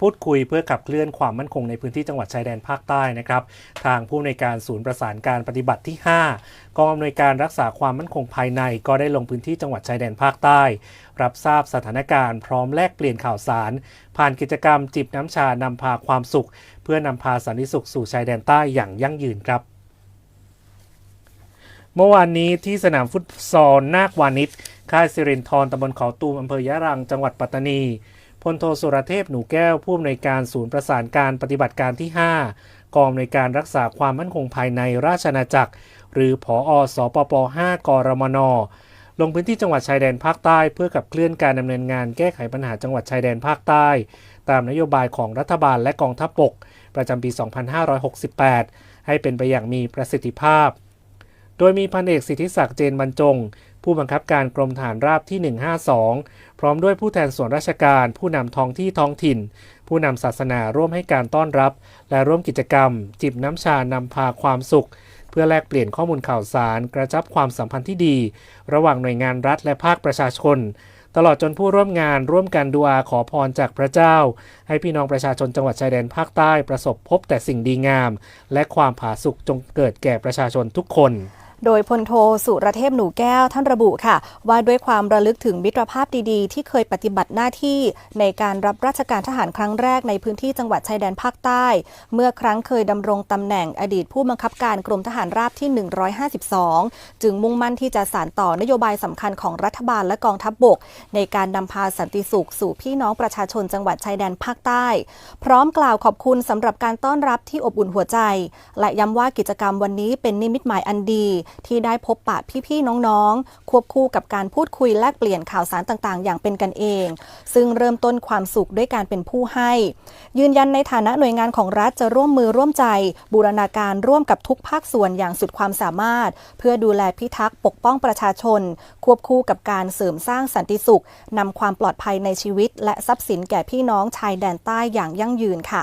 พูดคุยเพื่อขับเคลื่อนความมั่นคงในพื้นที่จังหวัดชายแดนภาคใต้นะครับ ทางผู้อำนวยการศูนย์ประสานการปฏิบัติที่ 5 กองอำนวยการรักษาความมั่นคงภายในก็ได้ลงพื้นที่จังหวัดชายแดนภาคใต้ รับทราบสถานการณ์พร้อมแลกเปลี่ยนข่าวสาร ผ่านกิจกรรมจิบน้ำชานำพาความสุข เพื่อนำพาสันติสุขสู่ชายแดนใต้อย่างยั่งยืนครับเมื่อวานนี้ที่สนามฟุตซอลนาควานิชค่ายสิรินทรตำบลเขาตูมอำเภอยะรัง จังหวัดปัตตานี ลโทสุรเทพหนูแก้วผู้อำนวยการศูนย์ประสานการปฏิบัติการที่ 5 กองอำนวยการรักษาความมั่นคงภายในราชอาจักร หรือผอสปป 5 กรมน ลงพื้นที่จังหวัดชายแดนภาคใต้ เพื่อขับเคลื่อนการดำเนินงานแก้ไขปัญหาจังหวัดชายแดนภาคใต้ ตามนโยบายของรัฐบาลและกองทัพบก ประจำปี 2568 ให้เป็นไปอย่างมีประสิทธิภาพ โดยมีพันเอกสิทธิศักดิ์เจนบรรจง ผู้บังคับการกรมฐานราบที่ 152 พร้อมด้วยผู้แทนส่วนราชการ ผู้นำท้องที่ท้องถิ่น ผู้นำศาสนาร่วมให้การต้อนรับ และร่วมกิจกรรม จิบน้ำชานำพาความสุข เพื่อแลกเปลี่ยนข้อมูลข่าวสาร กระชับความสัมพันธ์ที่ดี ระหว่างหน่วยงานรัฐและภาคประชาชนตลอดจนผู้ร่วมงานร่วมกันดูอาขอพรจากพระเจ้า ให้พี่น้องประชาชนจังหวัดชายแดนภาคใต้ประสบพบแต่สิ่งดีงาม และความผาสุกจงเกิดแก่ประชาชนทุกคน โดยพลโทสุรเทพหนูแก้วท่านระบุค่ะ ว่าด้วยความระลึกถึงมิตรภาพดีๆ ที่เคยปฏิบัติหน้าที่ในการรับราชการทหารครั้งแรกในพื้นที่จังหวัดชายแดนภาคใต้ เมื่อครั้งเคยดำรงตำแหน่งอดีตผู้บังคับการกรมทหารราบที่ 152 จึงมุ่งมั่นที่จะสานต่อนโยบายสำคัญของรัฐบาลและกองทัพบบก ในการนำพาสันติสุขสู่พี่น้องประชาชนจังหวัดชายแดนภาคใต้ พร้อมกล่าวขอบคุณสำหรับการต้อนรับที่อบอุ่นหัวใจ และย้ำว่ากิจกรรมวันนี้เป็นนิมิตหมายอันดีที่ได้พบปะพี่ๆน้องๆ ควบคู่กับการพูดคุยแลกเปลี่ยนข่าวสารต่างๆ อย่างเป็นกันเอง ซึ่งเริ่มต้นความสุขด้วยการเป็นผู้ให้ ยืนยันในฐานะหน่วยงานของรัฐจะร่วมมือร่วมใจ บูรณาการร่วมกับทุกภาคส่วนอย่างสุดความสามารถ เพื่อดูแลพิทักษ์ปกป้องประชาชน ควบคู่กับการเสริมสร้างสันติสุขนำความปลอดภัยในชีวิต และทรัพย์สินแก่พี่น้องชายแดนใต้อย่างยั่งยืนค่ะ